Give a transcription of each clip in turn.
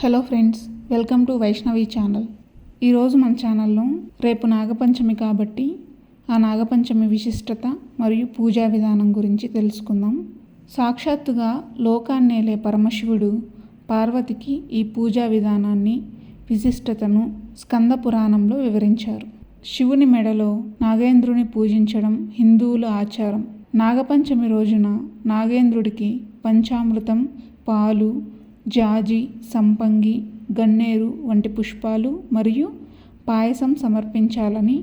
Hello friends welcome to Vaishnavi channel ఈరోజు మన ఛానల్లో రేపు నాగపంచమి కాబట్టి ఆ నాగపంచమి విశిష్టత మరియు పూజా విధానం గురించి తెలుసుకుందాం. సాక్షాత్తుగా లోకాన్నేలే పరమశివుడు పార్వతికి ఈ పూజా విధానాన్ని విశిష్టతను స్కంద పురాణంలో వివరించారు. శివుని మెడలో నాగేంద్రుని పూజించడం హిందువుల ఆచారం. నాగపంచమి రోజున నాగేంద్రుడికి పంచామృతం పాలు జాజి సంపంగి గన్నేరు వంటి పుష్పాలు మరియు పాయసం సమర్పించాలని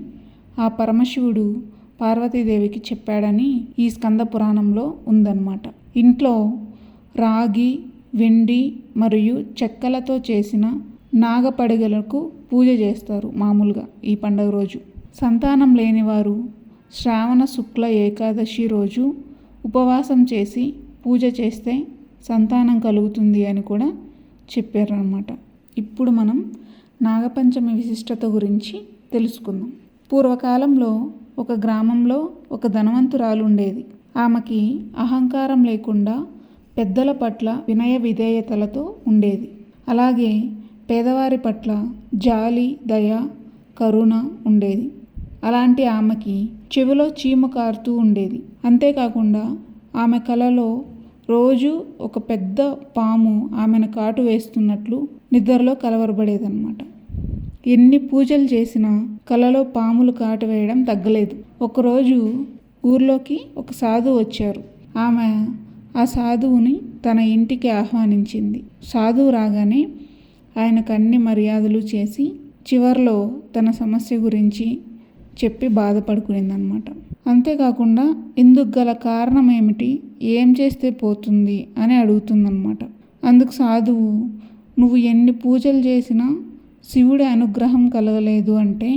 ఆ పరమశివుడు పార్వతీదేవికి చెప్పాడని ఈ స్కంద పురాణంలో ఉందన్నమాట. ఇంట్లో రాగి వెండి మరియు చెక్కలతో చేసిన నాగపడగలకు పూజ చేస్తారు మామూలుగా ఈ పండుగ రోజు. సంతానం లేనివారు శ్రావణ శుక్ల ఏకాదశి రోజు ఉపవాసం చేసి పూజ చేస్తే సంతానం కలుగుతుంది అని కూడా చెప్పారనమాట ఇప్పుడు మనం నాగపంచమి విశిష్టత గురించి తెలుసుకుందాం. పూర్వకాలంలో ఒక గ్రామంలో ఒక ధనవంతురాలు ఉండేది. ఆమెకి అహంకారం లేకుండా పెద్దల పట్ల వినయ విధేయతలతో ఉండేది. అలాగే పేదవారి పట్ల జాలి దయ కరుణ ఉండేది. అలాంటి ఆమెకి చెవిలో చీమ కారుతూ ఉండేది. అంతేకాకుండా ఆమె కలలో రోజు ఒక పెద్ద పాము ఆమెను కాటు వేస్తున్నట్లు నిద్రలో కలవరబడేదన్నమాట ఎన్ని పూజలు చేసినా కలలో పాములు కాటు వేయడం తగ్గలేదు. ఒకరోజు ఊర్లోకి ఒక సాధువు వచ్చారు. ఆమె ఆ సాధువుని తన ఇంటికి ఆహ్వానించింది. సాధువు రాగానే ఆయనకు అన్ని మర్యాదలు చేసి చివరిలో తన సమస్య గురించి చెప్పి బాధపడుకునిందనమాట అంతేకాకుండా ఇందుకు గల కారణం ఏమిటి ఏం చేస్తే పోతుంది? అని అడుగుతుందన్నమాట. అందుకు సాధువు నువ్వు ఎన్ని పూజలు చేసినా శివుడి అనుగ్రహం కలగలేదు అంటే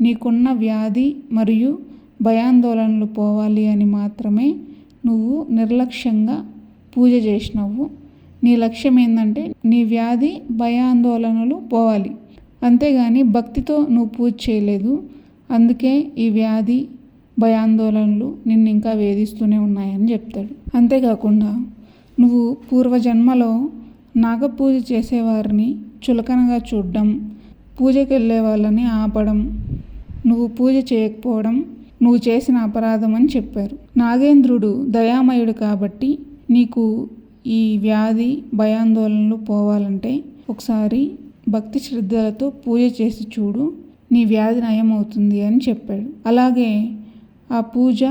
నీకున్న వ్యాధి మరియు భయాందోళనలు పోవాలి అని మాత్రమే నువ్వు నిర్లక్ష్యంగా పూజ చేసినావు. నీ లక్ష్యం ఏంటంటే నీ వ్యాధి భయాందోళనలు పోవాలి. అంతేగాని భక్తితో నువ్వు పూజ చేయలేదు. అందుకే ఈ వ్యాధి భయాందోళనలు నిన్ను ఇంకా వేధిస్తూనే ఉన్నాయని చెప్తాడు. అంతేకాకుండా నువ్వు పూర్వజన్మలో నాగపూజ చేసేవారిని చులకనగా చూడడం పూజకి వెళ్ళే వాళ్ళని ఆపడం నువ్వు పూజ చేయకపోవడం నువ్వు చేసిన అపరాధం అని చెప్పారు. నాగేంద్రుడు దయామయుడు కాబట్టి నీకు ఈ వ్యాధి భయాందోళనలు పోవాలంటే ఒకసారి భక్తి శ్రద్ధలతో పూజ చేసి చూడు. నీ వ్యాధి నయమవుతుంది అని చెప్పాడు. అలాగే ఆ పూజ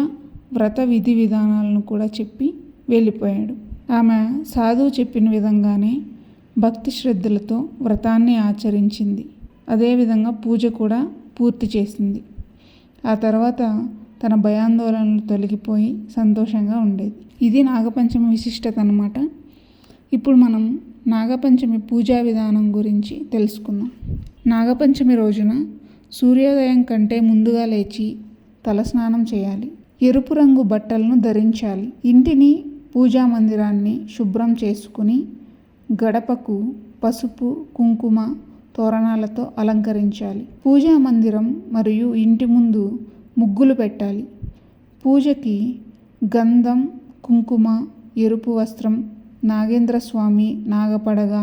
వ్రత విధి విధానాలను కూడా చెప్పి వెళ్ళిపోయాడు. ఆమె సాధువు చెప్పిన విధంగానే భక్తి శ్రద్ధలతో వ్రతాన్ని ఆచరించింది. అదేవిధంగా పూజ కూడా పూర్తి చేసింది. ఆ తర్వాత తన భయాందోళనలు తొలగిపోయి సంతోషంగా ఉండేది. ఇది నాగపంచమి విశిష్టత అనమాట ఇప్పుడు మనం నాగపంచమి పూజా విధానం గురించి తెలుసుకుందాం. నాగపంచమి రోజున సూర్యోదయం కంటే ముందుగా లేచి తలస్నానం చేయాలి. ఎరుపు రంగు బట్టలను ధరించాలి. ఇంటిని పూజా మందిరాన్ని శుభ్రం చేసుకుని గడపకు పసుపు కుంకుమ తోరణాలతో అలంకరించాలి. పూజా మందిరం మరియు ఇంటి ముందు ముగ్గులు పెట్టాలి. పూజకి గంధం కుంకుమ ఎరుపు వస్త్రం నాగేంద్ర స్వామి నాగపడగ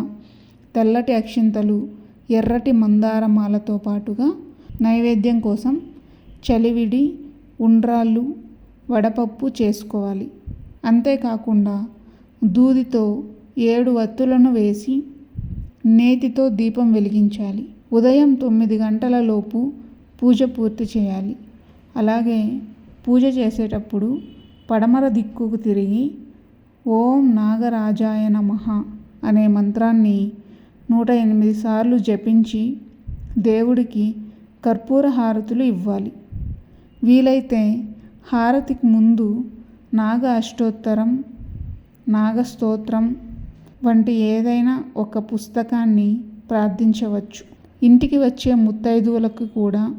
తెల్లటి అక్షింతలు ఎర్రటి మందారమాలతో పాటుగా నైవేద్యం కోసం చలివిడి ఉండ్రాళ్ళు వడపప్పు చేసుకోవాలి. అంతేకాకుండా దూదితో ఏడు వత్తులను వేసి నేతితో దీపం వెలిగించాలి. ఉదయం తొమ్మిది గంటల లోపు పూజ పూర్తి చేయాలి. అలాగే పూజ చేసేటప్పుడు పడమర దిక్కుకు తిరిగి ఓం నాగరాజాయ నమః అనే మంత్రాన్ని నూట ఎనిమిది సార్లు జపించి దేవుడికి కర్పూర హారతులు ఇవ్వాలి. వీలైతే హారతికి ముందు నాగ అష్టోత్తరం నాగస్తోత్రం వంటి ఏదైనా ఒక పుస్తకాన్ని ప్రార్థించవచ్చు. ఇంటికి వచ్చే ముత్తైదువులకు కూడా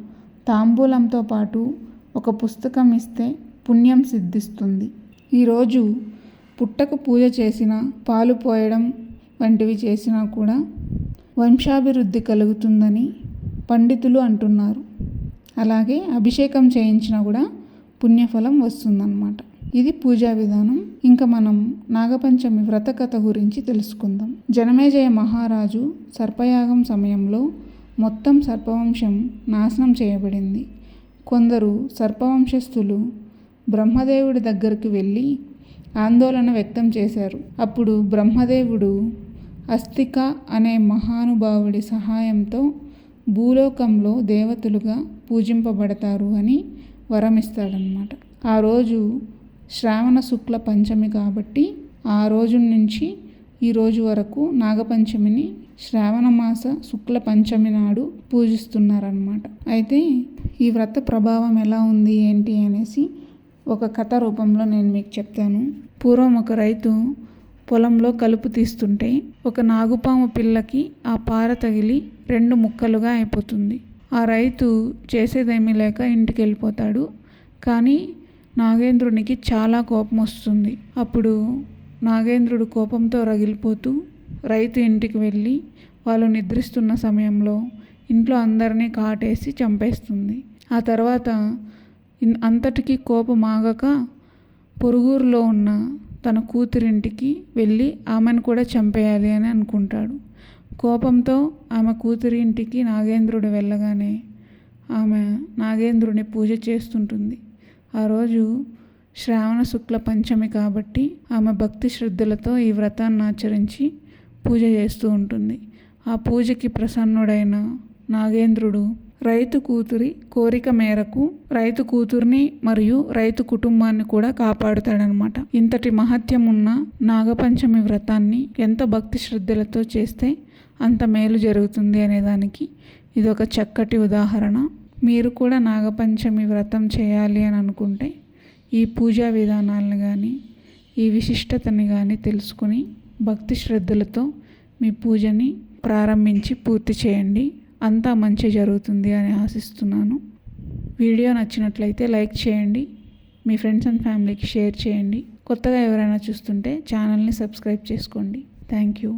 తాంబూలంతో పాటు ఒక పుస్తకం ఇస్తే పుణ్యం సిద్ధిస్తుంది. ఈరోజు పుట్టకు పూజ చేసిన పాలు పోయడం వంటివి చేసినా కూడా వంశాభివృద్ధి కలుగుతుందని పండితులు అంటున్నారు. అలాగే అభిషేకం చేయించినా కూడా పుణ్యఫలం వస్తుందన్నమాట. ఇది పూజా విధానం. ఇంకా మనం నాగపంచమి వ్రత కథ గురించి తెలుసుకుందాం. జనమేజయ మహారాజు సర్పయాగం సమయంలో మొత్తం సర్పవంశం నాశనం చేయబడింది. కొందరు సర్పవంశస్థులు బ్రహ్మదేవుడి దగ్గరికి వెళ్ళి ఆందోళన వ్యక్తం చేశారు. అప్పుడు బ్రహ్మదేవుడు అస్తిక అనే మహానుభావుడి సహాయంతో భూలోకంలో దేవతలుగా పూజింపబడతారు అని వరమిస్తాడనమాట ఆ రోజు శ్రావణ శుక్ల పంచమి కాబట్టి ఆ రోజు నుంచి ఈ రోజు వరకు నాగపంచమిని శ్రావణ మాస శుక్ల పంచమి నాడు పూజిస్తున్నారనమాట అయితే ఈ వ్రత ప్రభావం ఎలా ఉంది ఏంటి అనేసి ఒక కథ రూపంలో నేను మీకు చెప్తాను. పూర్వం ఒక రైతు పొలంలో కలుపు తీస్తుంటే ఒక నాగుపాము పిల్లకి ఆ పార తగిలి రెండు ముక్కలుగా అయిపోతుంది. ఆ రైతు చేసేదేమీ లేక ఇంటికి వెళ్ళిపోతాడు కానీ నాగేంద్రునికి చాలా కోపం వస్తుంది. అప్పుడు నాగేంద్రుడు కోపంతో రగిలిపోతూ రైతు ఇంటికి వెళ్ళి వాళ్ళు నిద్రిస్తున్న సమయంలో ఇంట్లో అందరినీ కాటేసి చంపేస్తుంది. ఆ తర్వాత అంతటికీ కోపం ఆగక పొరుగురులో ఉన్న తన కూతురింటికి వెళ్ళి ఆమెను కూడా చంపేయాలి అని అనుకుంటాడు. కోపంతో ఆమె కూతురి ఇంటికి నాగేంద్రుడు వెళ్ళగానే ఆమె నాగేంద్రుని పూజ చేస్తుంటుంది. ఆ రోజు శ్రావణ శుక్ల పంచమి కాబట్టి ఆమె భక్తి శ్రద్ధలతో ఈ వ్రతాన్ని ఆచరించి పూజ చేస్తూ ఉంటుంది. ఆ పూజకి ప్రసన్నుడైన నాగేంద్రుడు రైతు కూతురి కోరిక మేరకు రైతు కూతుర్ని మరియు రైతు కుటుంబాన్ని కూడా కాపాడుతాడనమాట ఇంతటి మహత్యం ఉన్న నాగపంచమి వ్రతాన్ని ఎంత భక్తి శ్రద్ధలతో చేస్తే అంత మేలు జరుగుతుంది అనేదానికి ఇది ఒక చక్కటి ఉదాహరణ. మీరు కూడా నాగపంచమి వ్రతం చేయాలి అని అనుకుంటే ఈ పూజా విధానాలను కానీ ఈ విశిష్టతని కానీ తెలుసుకుని భక్తి శ్రద్ధలతో మీ పూజని ప్రారంభించి పూర్తి చేయండి. అంతా మంచి జరుగుతుంది అని ఆశిస్తున్నాను. వీడియో నచ్చినట్లయితే లైక్ చేయండి. మీ ఫ్రెండ్స్ అండ్ ఫ్యామిలీకి షేర్ చేయండి. కొత్తగా ఎవరైనా చూస్తుంటే ఛానల్ని సబ్స్క్రైబ్ చేసుకోండి. Thank you.